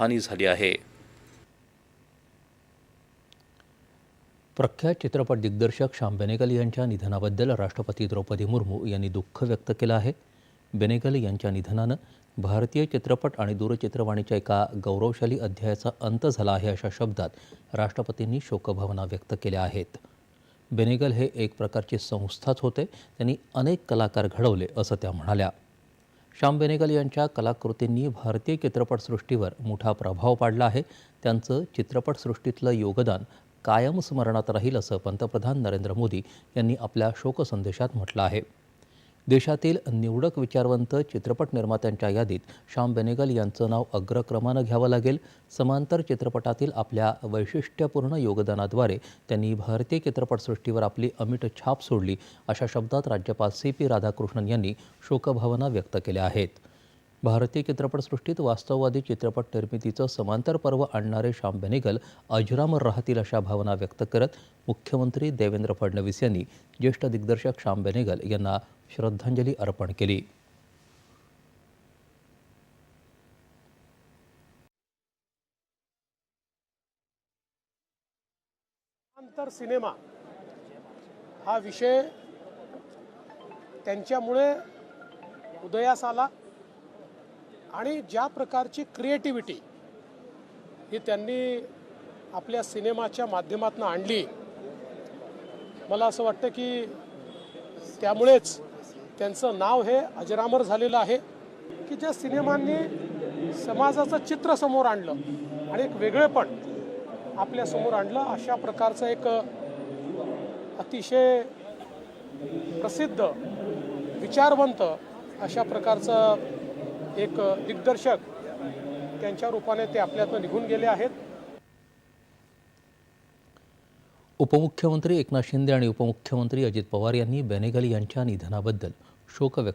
हानी झाली आहे. प्रख्यात चित्रपट दिग्दर्शक श्याम बेनेगल यांच्या निधनाबद्दल राष्ट्रपती द्रौपदी मुर्मू यांनी दुःख व्यक्त केलं आहे. बेनेगल यांच्या निधनानं भारतीय चित्रपट आणि दूरचित्रवाणीच्या एका गौरवशाली अध्यायाचा अंत झाला आहे अशा शब्दात राष्ट्रपतींनी शोकभावना व्यक्त केल्या आहेत. बेनेगल हे एक प्रकारची संस्थाच होते. त्यांनी अनेक कलाकार घडवले असं त्या म्हणाल्या. श्याम बेनेगल यांच्या कलाकृतींनी भारतीय चित्रपटसृष्टीवर मोठा प्रभाव पाडला आहे. त्यांचं चित्रपटसृष्टीतलं योगदान कायम स्मरणात राहील असं पंतप्रधान नरेंद्र मोदी यांनी आपल्या शोकसंदेशात म्हटलं आहे. देशातील निवडक विचारवंत चित्रपट निर्मात्यांच्या यादीत श्याम बेनेगल यांचं नाव अग्रक्रमानं घ्यावं लागेल. समांतर चित्रपटातील आपल्या वैशिष्ट्यपूर्ण योगदानाद्वारे त्यांनी भारतीय चित्रपटसृष्टीवर आपली अमिट छाप सोडली अशा शब्दात राज्यपाल सी पी राधाकृष्णन यांनी शोकभावना व्यक्त केल्या आहेत. भारतीय चित्रपटसृष्टीत वास्तववादी चित्रपट निर्मितीचं समांतर पर्व आणणारे श्याम बेनेगल अजरामर राहतील अशा भावना व्यक्त करत मुख्यमंत्री देवेंद्र फडणवीस यांनी ज्येष्ठ दिग्दर्शक श्याम बेनेगल यांना श्रद्धांजली अर्पण केली. अंतर सिनेमा हा विषय त्यांच्यामुळे उदयास आला आणि ज्या प्रकारची क्रिएटिव्हिटी ही त्यांनी आपल्या सिनेमाच्या माध्यमातून आणली मला असं वाटतं की त्यामुळेच त्यांचं नाव हे अजरामर झालेलं आहे की ज्या सिनेमांनी समाजाचं चित्र समोर आणलं आणि एक वेगळेपण आपल्यासमोर आणलं अशा प्रकारचं एक अतिशय प्रसिद्ध विचारवंत अशा प्रकारचं एक दिग्दर्शक त्यांच्या रूपाने ते आपल्यातनं निघून गेले आहेत. उपमुख्यमंत्री एकनाथ शिंदे आणि उपमुख्यमंत्री अजित पवार यांनी बेनेगल यांच्या निधनाबद्दल शोक व्यक्त